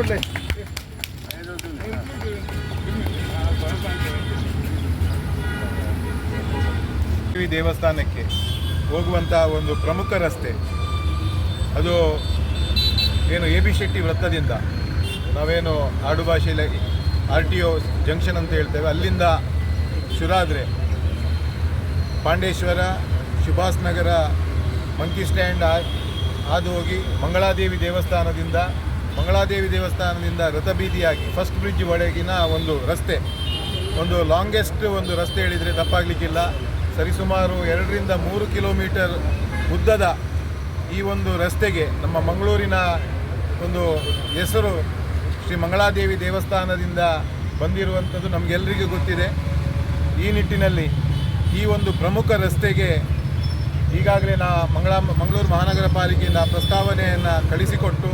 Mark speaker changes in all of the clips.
Speaker 1: ಬಿಡ್ಲಿ.
Speaker 2: ದೇವಸ್ಥಾನಕ್ಕೆ ಹೋಗುವಂಥ ಒಂದು ಪ್ರಮುಖ ರಸ್ತೆ. ಅದು ಏನು ಎ ಬಿ ಶೆಟ್ಟಿ ವೃತ್ತದಿಂದ ನಾವೇನು ಆಡು ಭಾಷೆಯಲ್ಲಿ ಆರ್ ಟಿ ಒ ಜಂಕ್ಷನ್ ಅಂತ ಹೇಳ್ತೇವೆ, ಅಲ್ಲಿಂದ ಶುರಾದ್ರೆ, ಪಾಂಡೇಶ್ವರ ಸುಭಾಸ್ ನಗರ, ಮಂಕಿ ಸ್ಟ್ಯಾಂಡ್ ಹಾದು ಹೋಗಿ ಮಂಗಳಾದೇವಿ ದೇವಸ್ಥಾನದಿಂದ ಮಂಗಳಾದೇವಿ ದೇವಸ್ಥಾನದಿಂದ ರಥಬೀದಿಯಾಗಿ ಫಸ್ಟ್ ಬ್ರಿಡ್ಜ್ ಒಳಗಿನ ಒಂದು ರಸ್ತೆ. ಒಂದು ಲಾಂಗೆಸ್ಟ್ ಒಂದು ರಸ್ತೆ ಹೇಳಿದರೆ ತಪ್ಪಾಗಲಿಕ್ಕಿಲ್ಲ. ಸರಿಸುಮಾರು ಎರಡರಿಂದ ಮೂರು ಕಿಲೋಮೀಟರ್ ಉದ್ದದ ಈ ಒಂದು ರಸ್ತೆಗೆ ನಮ್ಮ ಮಂಗಳೂರಿನ ಒಂದು ಹೆಸರು ಶ್ರೀ ಮಂಗಳಾದೇವಿ ದೇವಸ್ಥಾನದಿಂದ ಬಂದಿರುವಂಥದ್ದು ನಮಗೆಲ್ಲರಿಗೂ ಗೊತ್ತಿದೆ. ಈ ನಿಟ್ಟಿನಲ್ಲಿ ಈ ಒಂದು ಪ್ರಮುಖ ರಸ್ತೆಗೆ ಈಗಾಗಲೇ ನಾ ಮಂಗಳ ಮಂಗಳೂರು ಮಹಾನಗರ ಪಾಲಿಕೆಯಿಂದ ಪ್ರಸ್ತಾವನೆಯನ್ನು ಕಳಿಸಿಕೊಟ್ಟು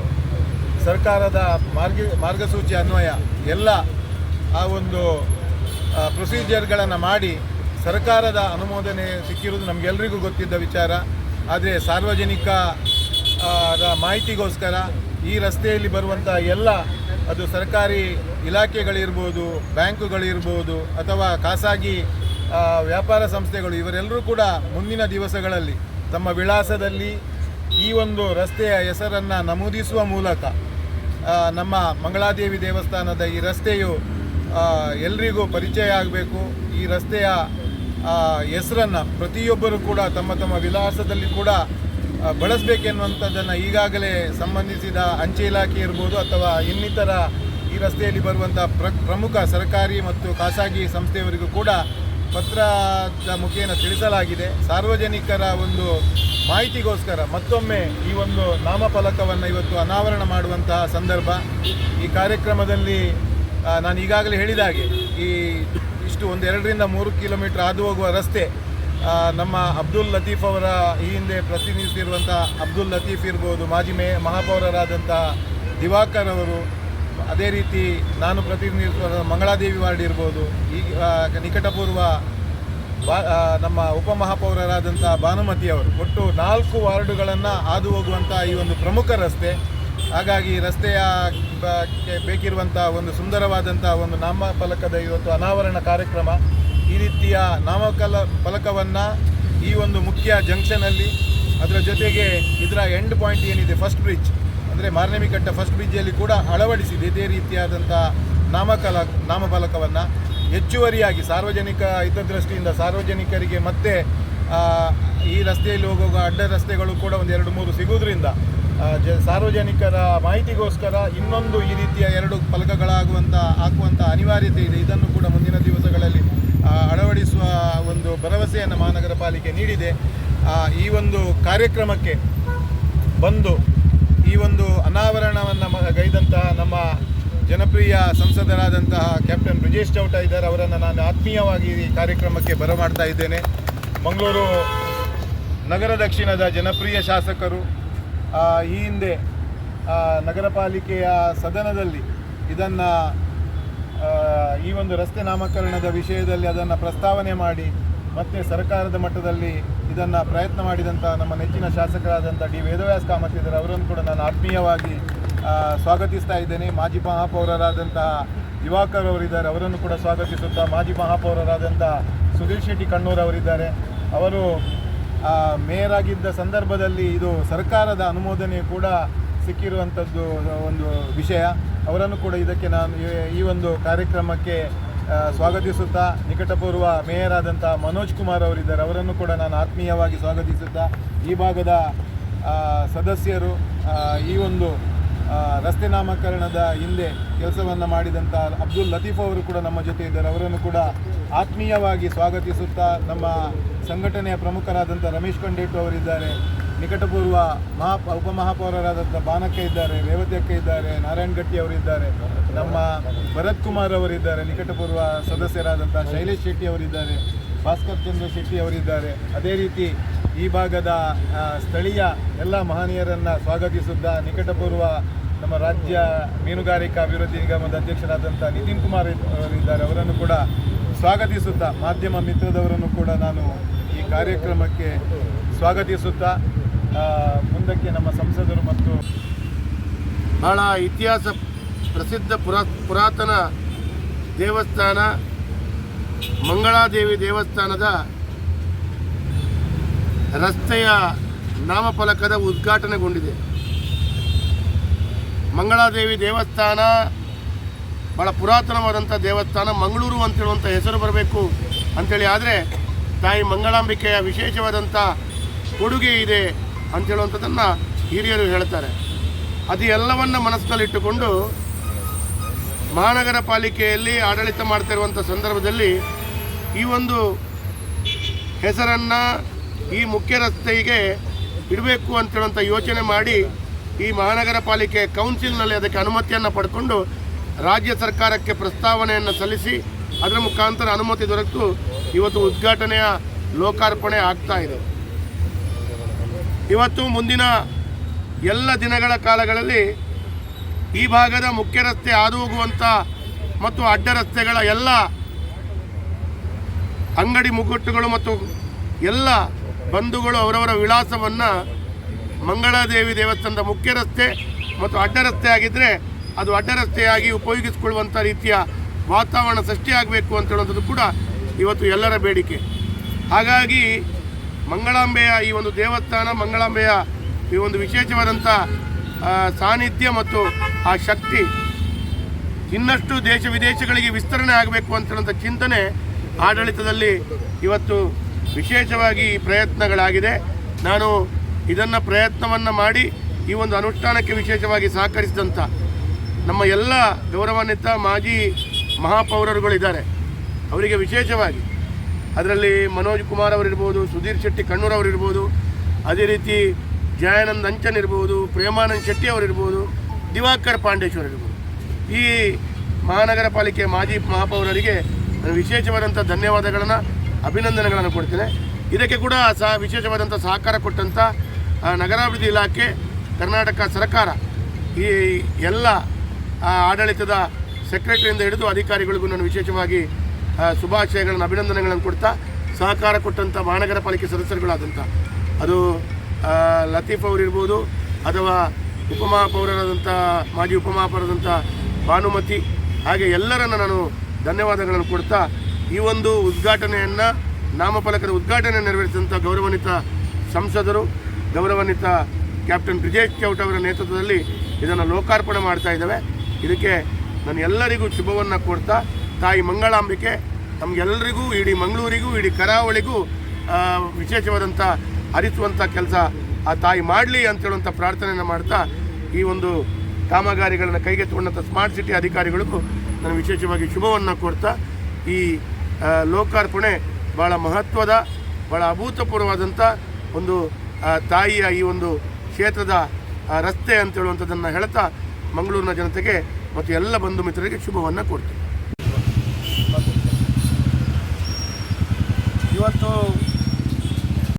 Speaker 2: ಸರ್ಕಾರದ ಮಾರ್ಗ ಮಾರ್ಗಸೂಚಿ ಅನ್ವಯ ಎಲ್ಲ ಆ ಒಂದು ಪ್ರೊಸೀಜರ್ಗಳನ್ನು ಮಾಡಿ ಸರ್ಕಾರದ ಅನುಮೋದನೆ ಸಿಕ್ಕಿರುವುದು ನಮಗೆಲ್ಲರಿಗೂ ಗೊತ್ತಿದ್ದ ವಿಚಾರ. ಆದರೆ ಸಾರ್ವಜನಿಕ ಮಾಹಿತಿಗೋಸ್ಕರ ಈ ರಸ್ತೆಯಲ್ಲಿ ಬರುವಂಥ ಎಲ್ಲ ಅದು ಸರ್ಕಾರಿ ಇಲಾಖೆಗಳಿರ್ಬೋದು, ಬ್ಯಾಂಕುಗಳಿರ್ಬೋದು ಅಥವಾ ಖಾಸಗಿ ವ್ಯಾಪಾರ ಸಂಸ್ಥೆಗಳು ಇವರೆಲ್ಲರೂ ಕೂಡ ಮುಂದಿನ ದಿವಸಗಳಲ್ಲಿ ತಮ್ಮ ವಿಳಾಸದಲ್ಲಿ ಈ ಒಂದು ರಸ್ತೆಯ ಹೆಸರನ್ನು ನಮೂದಿಸುವ ಮೂಲಕ ನಮ್ಮ ಮಂಗಳಾದೇವಿ ದೇವಸ್ಥಾನದ ಈ ರಸ್ತೆಯು ಎಲ್ರಿಗೂ ಪರಿಚಯ ಆಗಬೇಕು. ಈ ರಸ್ತೆಯ ಹೆಸರನ್ನು ಪ್ರತಿಯೊಬ್ಬರು ಕೂಡ ತಮ್ಮ ತಮ್ಮ ವಿಳಾಸದಲ್ಲಿ ಕೂಡ ಬಳಸಬೇಕೆನ್ನುವಂಥದ್ದನ್ನು ಈಗಾಗಲೇ ಸಂಬಂಧಿಸಿದ ಅಂಚೆ ಇಲಾಖೆ ಇರ್ಬೋದು ಅಥವಾ ಇನ್ನಿತರ ಈ ರಸ್ತೆಯಲ್ಲಿ ಬರುವಂಥ ಪ್ರ, ಪ್ರಮುಖ ಸರ್ಕಾರಿ ಮತ್ತು ಖಾಸಗಿ ಸಂಸ್ಥೆಯವರಿಗೂ ಕೂಡ ಪತ್ರದ ಮುಖೇನ ತಿಳಿಸಲಾಗಿದೆ. ಸಾರ್ವಜನಿಕರ ಒಂದು ಮಾಹಿತಿಗೋಸ್ಕರ ಮತ್ತೊಮ್ಮೆ ಈ ಒಂದು ನಾಮಫಲಕವನ್ನು ಇವತ್ತು ಅನಾವರಣ ಮಾಡುವಂತಹ ಸಂದರ್ಭ. ಈ ಕಾರ್ಯಕ್ರಮದಲ್ಲಿ ನಾನು ಈಗಾಗಲೇ ಹೇಳಿದ ಹಾಗೆ ಈ ಇಷ್ಟು ಒಂದು ಎರಡರಿಂದ ಮೂರು ಕಿಲೋಮೀಟರ್ ಹಾದು ಹೋಗುವ ರಸ್ತೆ ನಮ್ಮ ಅಬ್ದುಲ್ ಲತೀಫ್ ಅವರ ಈ ಹಿಂದೆ ಪ್ರತಿನಿಧಿಸಿರುವಂಥ ಅಬ್ದುಲ್ ಲತೀಫ್ ಇರ್ಬೋದು, ಮಾಜಿ ಮೇ ಮಹಾಪೌರರಾದಂಥ ದಿವಾಕರ್ ಅವರು ಅದೇ ರೀತಿ ನಾನು ಪ್ರತಿನಿಧಿಸುವ ಮಂಗಳಾದೇವಿ ವಾರ್ಡ್ ಇರ್ಬೋದು ಆ, ನಿಕಟಪೂರ್ವ ನಮ್ಮ ಉಪಮಹಾಪೌರರಾದಂಥ ಭಾನುಮತಿ ಅವರು ಒಟ್ಟು ನಾಲ್ಕು ವಾರ್ಡುಗಳನ್ನು ಹಾದು ಹೋಗುವಂಥ ಈ ಒಂದು ಪ್ರಮುಖ ರಸ್ತೆ. ಹಾಗಾಗಿ ರಸ್ತೆಯ ಬೇಕಿರುವಂಥ ಒಂದು ಸುಂದರವಾದಂಥ ಒಂದು ನಾಮಫಲಕದ ಇವತ್ತು ಅನಾವರಣ ಕಾರ್ಯಕ್ರಮ. ಈ ರೀತಿಯ ನಾಮಕಲ ಫಲಕವನ್ನು ಈ ಒಂದು ಮುಖ್ಯ ಜಂಕ್ಷನಲ್ಲಿ ಅದರ ಜೊತೆಗೆ ಇದರ ಎಂಡ್ ಪಾಯಿಂಟ್ ಏನಿದೆ ಫಸ್ಟ್ ಬ್ರಿಡ್ಜ್. ಅಂದರೆ ಮಾರ್ನಮಿಕಟ್ಟ ಫಸ್ಟ್ ಬ್ರಿಡ್ಜಲ್ಲಿ ಕೂಡ ಅಳವಡಿಸಿದೆ. ಇದೇ ರೀತಿಯಾದಂಥ ನಾಮಕಲ, ನಾಮಫಲಕವನ್ನು ಹೆಚ್ಚುವರಿಯಾಗಿ ಸಾರ್ವಜನಿಕ ಹಿತದೃಷ್ಟಿಯಿಂದ ಸಾರ್ವಜನಿಕರಿಗೆ ಮತ್ತೆ ಈ ರಸ್ತೆಯಲ್ಲಿ ಹೋಗುವ ಅಡ್ಡ ರಸ್ತೆಗಳು ಕೂಡ ಒಂದು ಎರಡು ಮೂರು ಸಿಗುವುದರಿಂದ ಜ, ಸಾರ್ವಜನಿಕರ ಮಾಹಿತಿಗೋಸ್ಕರ ಇನ್ನೊಂದು ಈ ರೀತಿಯ ಎರಡು ಫಲಕಗಳಾಗುವಂಥ ಹಾಕುವಂಥ ಅನಿವಾರ್ಯತೆ ಇದೆ. ಇದನ್ನು ಕೂಡ ಮುಂದಿನ ದಿವಸಗಳಲ್ಲಿ ಅಳವಡಿಸುವ ಒಂದು ಭರವಸೆಯನ್ನು ಮಹಾನಗರ ಪಾಲಿಕೆ ನೀಡಿದೆ ಈ ಒಂದು ಕಾರ್ಯಕ್ರಮಕ್ಕೆ ಬಂದು ಈ ಒಂದು ಅನಾವರಣವನ್ನು ಗೈದಂತಹ ನಮ್ಮ ಜನಪ್ರಿಯ ಸಂಸದರಾದಂತಹ ಕ್ಯಾಪ್ಟನ್ ಬ್ರಿಜೇಶ್ ಚೌಟ ಇದ್ದಾರೆ. ಅವರನ್ನು ನಾನು ಆತ್ಮೀಯವಾಗಿ ಈ ಕಾರ್ಯಕ್ರಮಕ್ಕೆ ಬರಮಾಡ್ತಾ ಇದ್ದೇನೆ. ಮಂಗಳೂರು ನಗರ ದಕ್ಷಿಣದ ಜನಪ್ರಿಯ ಶಾಸಕರು ಈ ಹಿಂದೆ ನಗರ ಪಾಲಿಕೆಯ ಸದನದಲ್ಲಿ ಇದನ್ನು ಈ ಒಂದು ರಸ್ತೆ ನಾಮಕರಣದ ವಿಷಯದಲ್ಲಿ ಅದನ್ನು ಪ್ರಸ್ತಾವನೆ ಮಾಡಿ ಮತ್ತು ಸರ್ಕಾರದ ಮಟ್ಟದಲ್ಲಿ ಇದನ್ನು ಪ್ರಯತ್ನ ಮಾಡಿದಂಥ ನಮ್ಮ ನೆಚ್ಚಿನ ಶಾಸಕರಾದಂಥ ಡಿ ವೇದವ್ಯಾಸ್ ಕಾಮತ್ ಇದ್ದಾರೆ ಅವರನ್ನು ಕೂಡ ನಾನು ಆತ್ಮೀಯವಾಗಿ ಸ್ವಾಗತಿಸ್ತಾ ಇದ್ದೇನೆ. ಮಾಜಿ ಮಹಾಪೌರರಾದಂತಹ ದಿವಾಕರ್ ಅವರಿದ್ದಾರೆ. ಅವರನ್ನು ಕೂಡ ಸ್ವಾಗತಿಸುತ್ತಾ ಮಾಜಿ ಮಹಾಪೌರರಾದಂಥ ಸುಧೀರ್ ಶೆಟ್ಟಿ ಕಣ್ಣೂರ್ ಅವರಿದ್ದಾರೆ. ಅವರು ಮೇಯರ್ ಆಗಿದ್ದ ಸಂದರ್ಭದಲ್ಲಿ ಇದು ಸರ್ಕಾರದ ಅನುಮೋದನೆ ಕೂಡ ಸಿಕ್ಕಿರುವಂಥದ್ದು ಒಂದು ವಿಷಯ. ಅವರನ್ನು ಕೂಡ ಇದಕ್ಕೆ ನಾನು ಈ- ಒಂದು ಕಾರ್ಯಕ್ರಮಕ್ಕೆ ಸ್ವಾಗತಿಸುತ್ತಾ ನಿಕಟಪೂರ್ವ ಮೇಯರ್ ಆದಂಥ ಮನೋಜ್ ಕುಮಾರ್ ಅವರಿದ್ದಾರೆ. ಅವರನ್ನು ಕೂಡ ನಾನು ಆತ್ಮೀಯವಾಗಿ ಸ್ವಾಗತಿಸುತ್ತಾ ಈ ಭಾಗದ ಸದಸ್ಯರು ಈ ಒಂದು ರಸ್ತೆ ನಾಮಕರಣದ ಹಿಂದೆ ಕೆಲಸವನ್ನು ಮಾಡಿದಂಥ ಅಬ್ದುಲ್ ಲತೀಫ್ ಅವರು ಕೂಡ ನಮ್ಮ ಜೊತೆ ಇದ್ದಾರೆ. ಅವರನ್ನು ಕೂಡ ಆತ್ಮೀಯವಾಗಿ ಸ್ವಾಗತಿಸುತ್ತಾ ನಮ್ಮ ಸಂಘಟನೆಯ ಪ್ರಮುಖರಾದಂಥ ರಮೇಶ್ ಕಂಡೇಟು ಅವರಿದ್ದಾರೆ. ನಿಕಟಪೂರ್ವ ಮಹಾ ಉಪಮಹಾಪೌರರಾದಂಥ ಬಾನಕ್ಕ ಇದ್ದಾರೆ, ರೇವತಿಯಕ್ಕ ಇದ್ದಾರೆ, ನಾರಾಯಣ್ ಗಟ್ಟಿ ಅವರಿದ್ದಾರೆ, ನಮ್ಮ ಭರತ್ ಕುಮಾರ್ ಅವರಿದ್ದಾರೆ, ನಿಕಟಪೂರ್ವ ಸದಸ್ಯರಾದಂಥ ಶೈಲೇಶ್ ಶೆಟ್ಟಿ ಅವರಿದ್ದಾರೆ, ಭಾಸ್ಕರ್ ಚಂದ್ರ ಶೆಟ್ಟಿ ಅವರಿದ್ದಾರೆ. ಅದೇ ರೀತಿ ಈ ಭಾಗದ ಸ್ಥಳೀಯ ಎಲ್ಲ ಮಹನೀಯರನ್ನು ಸ್ವಾಗತಿಸುತ್ತಾ ನಿಕಟಪೂರ್ವ ನಮ್ಮ ರಾಜ್ಯ ಮೀನುಗಾರಿಕಾ ಅಭಿವೃದ್ಧಿ ನಿಗಮದ ಅಧ್ಯಕ್ಷರಾದಂಥ ನಿತಿನ್ ಕುಮಾರ್ ಅವರಿದ್ದಾರೆ. ಅವರನ್ನು ಕೂಡ ಸ್ವಾಗತಿಸುತ್ತಾ, ಮಾಧ್ಯಮ ಮಿತ್ರದವರನ್ನು ಕೂಡ ನಾನು ಈ ಕಾರ್ಯಕ್ರಮಕ್ಕೆ ಸ್ವಾಗತಿಸುತ್ತಾ ಮುಂದಕ್ಕೆ ನಮ್ಮ ಸಂಸದರು ಮತ್ತು
Speaker 1: ಬಹಳ ಇತಿಹಾಸ ಪ್ರಸಿದ್ಧ ಪುರಾ, ಪುರಾತನ ದೇವಸ್ಥಾನ, ಮಂಗಳಾದೇವಿ ದೇವಸ್ಥಾನದ ರಸ್ತೆಯ ನಾಮಫಲಕದ ಉದ್ಘಾಟನೆಗೊಂಡಿದೆ. ಮಂಗಳಾದೇವಿ ದೇವಸ್ಥಾನ ಭಾಳ ಪುರಾತನವಾದಂಥ ದೇವಸ್ಥಾನ, ಮಂಗಳೂರು ಅಂತ ಹೇಳುವಂಥ ಹೆಸರು ಬರಬೇಕು ಅಂಥೇಳಿ ಆದರೆ ತಾಯಿ ಮಂಗಳಾಂಬಿಕೆಯ ವಿಶೇಷವಾದಂಥ ಕೊಡುಗೆ ಇದೆ. ಅಂತೇಳುವಂಥದ್ದನ್ನು ಹಿರಿಯರು ಹೇಳ್ತಾರೆ. ಅದು ಎಲ್ಲವನ್ನು ಮನಸ್ಸಿನಲ್ಲಿಟ್ಟುಕೊಂಡು ಮಹಾನಗರ ಪಾಲಿಕೆಯಲ್ಲಿ ಆಡಳಿತ ಮಾಡ್ತಿರುವಂಥ ಸಂದರ್ಭದಲ್ಲಿ ಈ ಒಂದು ಹೆಸರನ್ನು ಈ ಮುಖ್ಯ ರಸ್ತೆಗೆ ಇಡಬೇಕು ಅಂತೇಳುವಂಥ ಯೋಚನೆ ಮಾಡಿ ಈ ಮಹಾನಗರ ಪಾಲಿಕೆ ಕೌನ್ಸಿಲ್ನಲ್ಲಿ ಅದಕ್ಕೆ ಅನುಮತಿಯನ್ನು ಪಡ್ಕೊಂಡು ರಾಜ್ಯ ಸರ್ಕಾರಕ್ಕೆ ಪ್ರಸ್ತಾವನೆಯನ್ನು ಸಲ್ಲಿಸಿ ಅದರ ಮುಖಾಂತರ ಅನುಮತಿ ದೊರೆತು ಇವತ್ತು ಉದ್ಘಾಟನೆಯ ಲೋಕಾರ್ಪಣೆ ಆಗ್ತಾ ಇದೆ. ಇವತ್ತು ಮುಂದಿನ ಎಲ್ಲ ದಿನಗಳ ಕಾಲಗಳಲ್ಲಿ ಈ ಭಾಗದ ಮುಖ್ಯ ರಸ್ತೆ ಹಾದು ಹೋಗುವಂಥ ಮತ್ತು ಅಡ್ಡ ರಸ್ತೆಗಳ ಎಲ್ಲ ಅಂಗಡಿ ಮುಗ್ಗಟ್ಟುಗಳು ಮತ್ತು ಎಲ್ಲ ಬಂಧುಗಳು ಅವರವರ ವಿಳಾಸವನ್ನು ಮಂಗಳಾದೇವಿ ದೇವಸ್ಥಾನದ ಮುಖ್ಯ ರಸ್ತೆ ಮತ್ತು ಅಡ್ಡ ರಸ್ತೆ ಆಗಿದ್ದರೆ ಅದು ಅಡ್ಡ ರಸ್ತೆಯಾಗಿ ಉಪಯೋಗಿಸಿಕೊಳ್ಳುವಂಥ ರೀತಿಯ ವಾತಾವರಣ ಸೃಷ್ಟಿಯಾಗಬೇಕು ಅಂತ ಹೇಳುವಂಥದ್ದು ಕೂಡ ಇವತ್ತು ಎಲ್ಲರ ಬೇಡಿಕೆ. ಹಾಗಾಗಿ ಮಂಗಳಾಂಬೆಯ ಈ ಒಂದು ದೇವಸ್ಥಾನ, ಮಂಗಳಾಂಬೆಯ ಈ ಒಂದು ವಿಶೇಷವಾದಂಥ ಸಾನ್ನಿಧ್ಯ ಮತ್ತು ಆ ಶಕ್ತಿ ಇನ್ನಷ್ಟು ದೇಶ ವಿದೇಶಗಳಿಗೆ ವಿಸ್ತರಣೆ ಆಗಬೇಕು ಅಂತ ಹೇಳುವಂಥ ಚಿಂತನೆ ಆಡಳಿತದಲ್ಲಿ ಇವತ್ತು ವಿಶೇಷವಾಗಿ ಈ ಪ್ರಯತ್ನಗಳಾಗಿದೆ. ನಾನು ಇದನ್ನು ಪ್ರಯತ್ನವನ್ನು ಮಾಡಿ ಈ ಒಂದು ಅನುಷ್ಠಾನಕ್ಕೆ ವಿಶೇಷವಾಗಿ ಸಹಕರಿಸಿದಂಥ ನಮ್ಮ ಎಲ್ಲ ಗೌರವಾನ್ವಿತ ಮಾಜಿ ಮಹಾಪೌರರುಗಳಿದ್ದಾರೆ. ಅವರಿಗೆ ವಿಶೇಷವಾಗಿ ಅದರಲ್ಲಿ ಮನೋಜ್ ಕುಮಾರ್ ಅವರಿರ್ಬೋದು, ಸುಧೀರ್ ಶೆಟ್ಟಿ ಕಣ್ಣೂರ್ ಅವರಿರ್ಬೋದು, ಅದೇ ರೀತಿ ಜಯಾನಂದ್ ಅಂಚನ್ ಇರ್ಬೋದು, ಪ್ರೇಮಾನಂದ್ ಶೆಟ್ಟಿ ಅವರಿರ್ಬೋದು, ದಿವಾಕರ್ ಪಾಂಡೇಶ್ವರ್ ಇರ್ಬೋದು ಈ ಮಹಾನಗರ ಪಾಲಿಕೆ ಮಾಜಿ ಮಹಾಪೌರರಿಗೆ ನಾನು ವಿಶೇಷವಾದಂಥ ಧನ್ಯವಾದಗಳನ್ನು, ಅಭಿನಂದನೆಗಳನ್ನು ಕೊಡ್ತೇನೆ. ಇದಕ್ಕೆ ಕೂಡ ಸಹ ವಿಶೇಷವಾದಂಥ ಸಹಕಾರ ಕೊಟ್ಟಂಥ ನಗರಾಭಿವೃದ್ಧಿ ಇಲಾಖೆ, ಕರ್ನಾಟಕ ಸರ್ಕಾರ, ಈ ಎಲ್ಲ ಆಡಳಿತದ ಸೆಕ್ರೆಟರಿಯಿಂದ ಹಿಡಿದು ಅಧಿಕಾರಿಗಳಿಗೂ ನಾನು ವಿಶೇಷವಾಗಿ ಶುಭಾಶಯಗಳನ್ನು, ಅಭಿನಂದನೆಗಳನ್ನು ಕೊಡ್ತಾ, ಸಹಕಾರ ಕೊಟ್ಟಂಥ ಮಹಾನಗರ ಪಾಲಿಕೆ ಸದಸ್ಯರುಗಳಾದಂಥ ಅದು ಲತೀಫ್ ಅವರಿರ್ಬೋದು, ಅಥವಾ ಉಪಮಹಾಪೌರರಾದಂಥ ಮಾಜಿ ಉಪಮಹಾಪೌರಾದಂಥ ಭಾನುಮತಿ, ಹಾಗೆ ಎಲ್ಲರನ್ನು ನಾನು ಧನ್ಯವಾದಗಳನ್ನು ಕೊಡ್ತಾ, ಈ ಒಂದು ಉದ್ಘಾಟನೆಯನ್ನು, ನಾಮಫಲಕದ ಉದ್ಘಾಟನೆ ನೆರವೇರಿಸಿದಂಥ ಗೌರವಾನ್ವಿತ ಸಂಸದರು, ಗೌರವಾನ್ವಿತ ಕ್ಯಾಪ್ಟನ್ ಬ್ರಿಜೇಶ್ ಚೌಟ್ ಅವರ ನೇತೃತ್ವದಲ್ಲಿ ಇದನ್ನು ಲೋಕಾರ್ಪಣೆ ಮಾಡ್ತಾ ಇದ್ದೇವೆ. ಇದಕ್ಕೆ ನಾನು ಎಲ್ಲರಿಗೂ ಶುಭವನ್ನು ಕೊಡ್ತಾ ತಾಯಿ ಮಂಗಳಾಂಬಿಕೆ ನಮಗೆಲ್ಲರಿಗೂ ಇಡೀ ಮಂಗಳೂರಿಗೂ, ಇಡೀ ಕರಾವಳಿಗೂ ವಿಶೇಷವಾದಂಥ ಹರಿಸುವಂಥ ಕೆಲಸ ಆ ತಾಯಿ ಮಾಡಲಿ ಅಂತೇಳುವಂಥ ಪ್ರಾರ್ಥನೆಯನ್ನು ಮಾಡ್ತಾ ಈ ಒಂದು ಕಾಮಗಾರಿಗಳನ್ನು ಕೈಗೆತ್ತಿಕೊಂಡಂಥ ಸ್ಮಾರ್ಟ್ ಸಿಟಿ ಅಧಿಕಾರಿಗಳಿಗೂ ನಾನು ವಿಶೇಷವಾಗಿ ಶುಭವನ್ನು ಕೊಡ್ತಾ ಈ ಲೋಕಾರ್ಪಣೆ ಭಾಳ ಮಹತ್ವದ ಭಾಳ ಅಭೂತಪೂರ್ವವಾದಂಥ ಒಂದು ತಾಯಿಯ ಈ ಒಂದು ಕ್ಷೇತ್ರದ ರಸ್ತೆ ಅಂತ ಹೇಳುವಂಥದ್ದನ್ನು ಹೇಳ್ತಾ ಮಂಗಳೂರಿನ ಜನತೆಗೆ ಮತ್ತು ಎಲ್ಲ ಬಂಧು ಮಿತ್ರರಿಗೆ ಶುಭವನ್ನು ಕೊಡ್ತೀನಿ